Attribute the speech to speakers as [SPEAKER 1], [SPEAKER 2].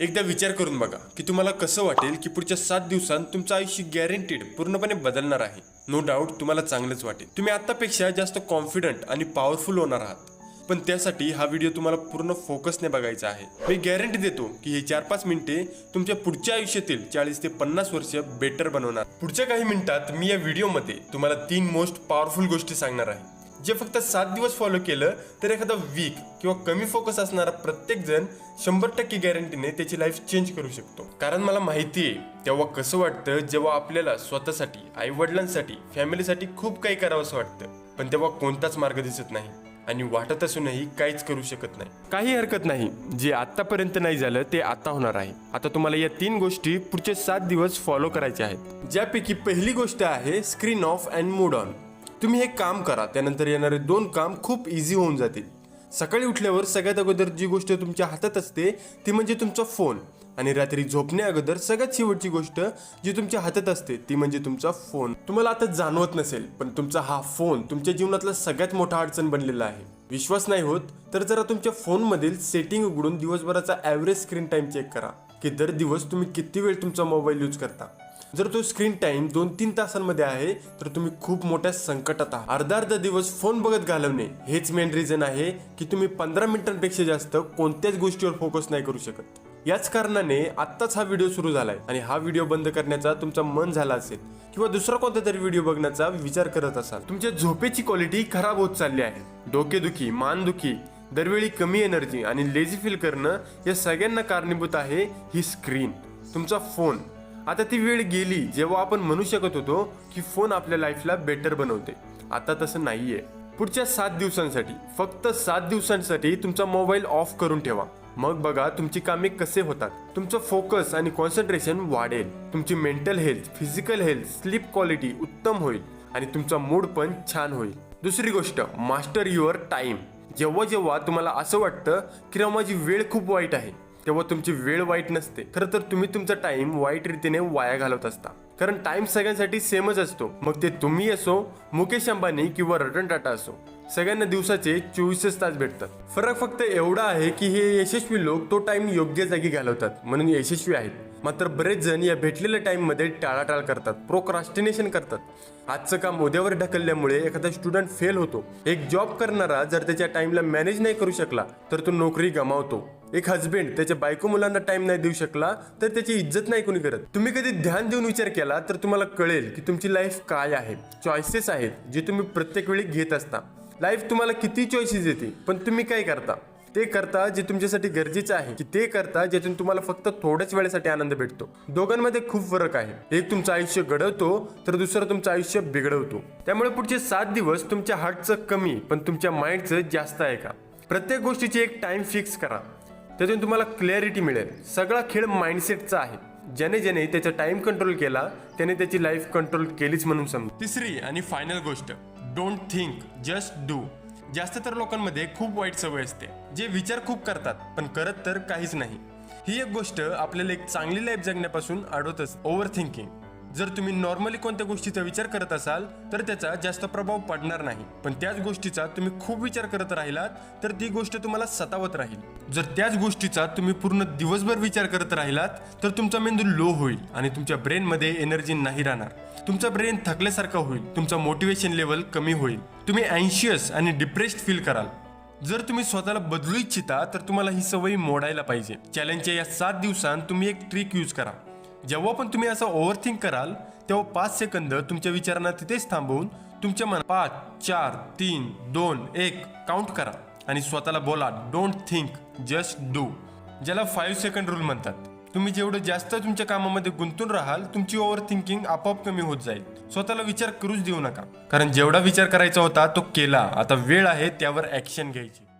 [SPEAKER 1] एकदा विचार करून बघा की तुम्हाला कसं वाटेल की पुढच्या सात दिवसांत तुमचं आयुष्य गॅरंटीड पूर्णपणे बदलणार आहे. नो डाऊट तुम्हाला चांगलंच वाटेल. तुम्ही आतापेक्षा जास्त कॉन्फिडंट आणि पॉवरफुल होणार आहात. पण त्यासाठी हा व्हिडिओ तुम्हाला पूर्ण फोकसने बघायचा आहे. मी गॅरंटी देतो की हे चार पाच मिनिटे तुमच्या पुढच्या आयुष्यातील चाळीस ते पन्नास वर्ष बेटर बनवणार. पुढच्या काही मिनिटात मी या व्हिडिओमध्ये तुम्हाला तीन मोस्ट पॉवरफुल गोष्टी सांगणार आहे. जे फक्त सात दिवस फॉलो केलं तर एखादा वीक किंवा कमी फोकस असणारा प्रत्येक जण शंभर टक्के गॅरंटीने त्याची लाईफ चेंज करू शकतो. कारण मला माहिती आहे तेव्हा कसं वाटतं जेव्हा आपल्याला स्वतःसाठी आई वडिलांसाठी फॅमिलीसाठी खूप काही करावंसं वाटतं पण तेव्हा कोणताच मार्ग दिसत नाही आणि वाटत असूनही काहीच करू शकत नाही. काही हरकत नाही जे आतापर्यंत नाही झालं ते आता होणार आहे. आता तुम्हाला या तीन गोष्टी पुढचे सात दिवस फॉलो करायच्या आहेत. ज्यापैकी पहिली गोष्ट आहे screen off and mood on तुम्ही एक काम करा त्यानंतर येणारे दोन काम खूप इझी होऊन जातील. सकाळी उठल्यावर सगळ्यात अगोदर जी गोष्ट तुमच्या हातात असते ती म्हणजे तुमचा फोन आणि रात्री झोपण्या अगोदर सगळ्यात शेवटची गोष्ट जी तुमच्या हातात असते ती म्हणजे तुमचा फोन तुम्हाला आता जाणवत नसेल पण तुमचा हा फोन तुमच्या जीवनातला सगळ्यात मोठा अडचण बनलेला आहे. विश्वास नाही होत तर जरा तुमच्या फोनमधील सेटिंग उघडून दिवसभराचा ॲव्हरेज स्क्रीन टाइम चेक करा की दर दिवस तुम्ही किती वेळ तुमचा मोबाईल यूज करता. जर तो स्क्रीन टाइम दोन तीन तासांमध्ये आहे तर तुम्ही खूप मोठ्या संकटात आहात. अर्धा अर्धा दिवस फोन बघत घालवणे हेच मेन रिझन आहे की तुम्ही पंधरा मिनिटांपेक्षा जास्त कोणत्याच गोष्टीवर फोकस नाही करू शकत. याच कारणाने आत्ताच हा व्हिडिओ सुरू झालाय आणि हा व्हिडिओ बंद करण्याचा तुमचा मन झाला असेल किंवा दुसरा कोणता तरी व्हिडिओ बघण्याचा विचार करत असाल. तुमच्या झोपेची क्वालिटी खराब होत चालली आहे. डोकेदुखी मानदुखी दरवेळी कमी एनर्जी आणि लेझी फील करणं या सगळ्यांना कारणीभूत आहे ही स्क्रीन तुमचा फोन आता ती वेळ गेली जेव्हा आपण म्हणू शकत होतो की फोन आपल्या लाईफला बेटर बनवते. आता तसं नाहीये. पुढच्या सात दिवसांसाठी फक्त सात दिवसांसाठी तुमचा मोबाईल ऑफ करून ठेवा. मग बघा तुमची कामे कसे होतात. तुमचं फोकस आणि कॉन्सन्ट्रेशन वाढेल. तुमची mental health physical health sleep quality उत्तम होईल आणि तुमचा मूड पण छान होईल. दुसरी गोष्ट मास्टर युअर टाइम जेव्हा जेव्हा तुम्हाला असं वाटतं की राव माझी वेळ खूप वाईट आहे तेव्हा तुमची वेळ वाईट नसते. खरं तर तुम्ही तुमचा टाइम वाईट रीतीने वाया घालवत असता. कारण टाइम सगळ्यांसाठी सेमच असतो. मग ते तुम्ही असो मुकेश अंबानी किंवा रतन टाटा असो. सगळ्यांना दिवसाचे चोवीसच तास भेटतात. फरक फक्त एवढा आहे की हे यशस्वी लोक तो टाइम योग्य जागी घालवतात. म्हणून यशस्वी आहेत. मात्र बरेच जण या भेटलेल्या टाईममध्ये टाळाटाळ करतात. प्रोक्रास्टिनेशन करतात. आजचं काम उद्यावर ढकलल्यामुळे एखादा स्टुडंट फेल होतो. एक जॉब करणारा जर त्याच्या टाइमला मॅनेज नाही करू शकला तर तो नोकरी गमावतो. एक हजबेंड त्याच्या बायको मुलांना टाइम नाही देऊ शकला तर त्याची इज्जत नाही कोणी करत. तुम्ही कधी ध्यान देऊन विचार केला तर तुम्हाला कळेल की तुमची लाईफ काय आहे. चॉईसेस आहेत जे तुम्ही प्रत्येक वेळी घेत असता. लाईफ तुम्हाला किती चॉईसेस येते पण तुम्ही काय करता? ते करता जे तुमच्यासाठी गरजेचं आहे की ते करता ज्यातून तुम्हाला फक्त थोड्याच वेळेसाठी आनंद भेटतो. दोघांमध्ये खूप फरक आहे. एक तुमचं आयुष्य घडवतो तर दुसरं तुमचं आयुष्य बिघडवतो. त्यामुळे पुढचे सात दिवस तुमच्या हार्टचं कमी पण तुमच्या माइंडचं जास्त आहे का? प्रत्येक गोष्टीची एक टाइम फिक्स करा. त्यातून तुम्हाला क्लॅरिटी मिळेल. सगळा खेळ माइंडसेटचा आहे. ज्याने ज्याने त्याचा टाइम कंट्रोल केला त्याने त्याची लाईफ कंट्रोल केलीच म्हणून समज. तिसरी आणि फायनल गोष्ट डोंट थिंक जस्ट डू जास्त तर लोकांमध्ये खूप वाईट सवय असते. जे विचार खूप करतात पण करत तर काहीच नाही. ही एक गोष्ट आपल्याला एक चांगली लाईफ जगण्यापासून अडवतच ओव्हर थिंकिंग जर तुम्ही नॉर्मली कोणत्या गोष्टीचा विचार करत असाल तर त्याचा जास्त प्रभाव पडणार नाही. पण त्याच गोष्टीचा तुम्ही खूप विचार करत राहिलात तर ती गोष्ट तुम्हाला सतावत राहील. जर त्याच गोष्टीचा तुम्ही पूर्ण दिवसभर विचार करत राहिलात तर तुमचा मेंदू लो होईल आणि तुमच्या ब्रेनमध्ये एनर्जी नाही राहणार. तुमचा ब्रेन थकल्यासारखा होईल तुमचा मोटिवेशन लेवल कमी होईल. तुम्ही अँशियस आणि डिप्रेस्ड फील कराल. जर तुम्ही स्वतःला बदलू इच्छिता तर तुम्हाला ही सवयी मोडायला पाहिजे. चॅलेंजच्या या सात दिवसांत तुम्ही एक ट्रिक यूज करा. जेव्हा पण तुम्ही असं ओव्हरथिंक कराल तेव्हा पाच सेकंद तुमच्या विचारांना तिथेच थांबवून तुमच्या मनात पाच चार तीन दोन एक काउंट करा. आणि स्वतःला बोला डोंट थिंक जस्ट डू ज्याला फाईव्ह सेकंड रूल म्हणतात. तुम्ही जेवढं जास्त तुमच्या कामामध्ये गुंतून राहाल तुमची ओव्हर थिंकिंग आपोआप कमी होत जाईल. स्वतःला विचार करूच देऊ नका. कारण जेवढा विचार करायचा होता तो केला. आता वेळ आहे त्यावर ऍक्शन घ्यायची.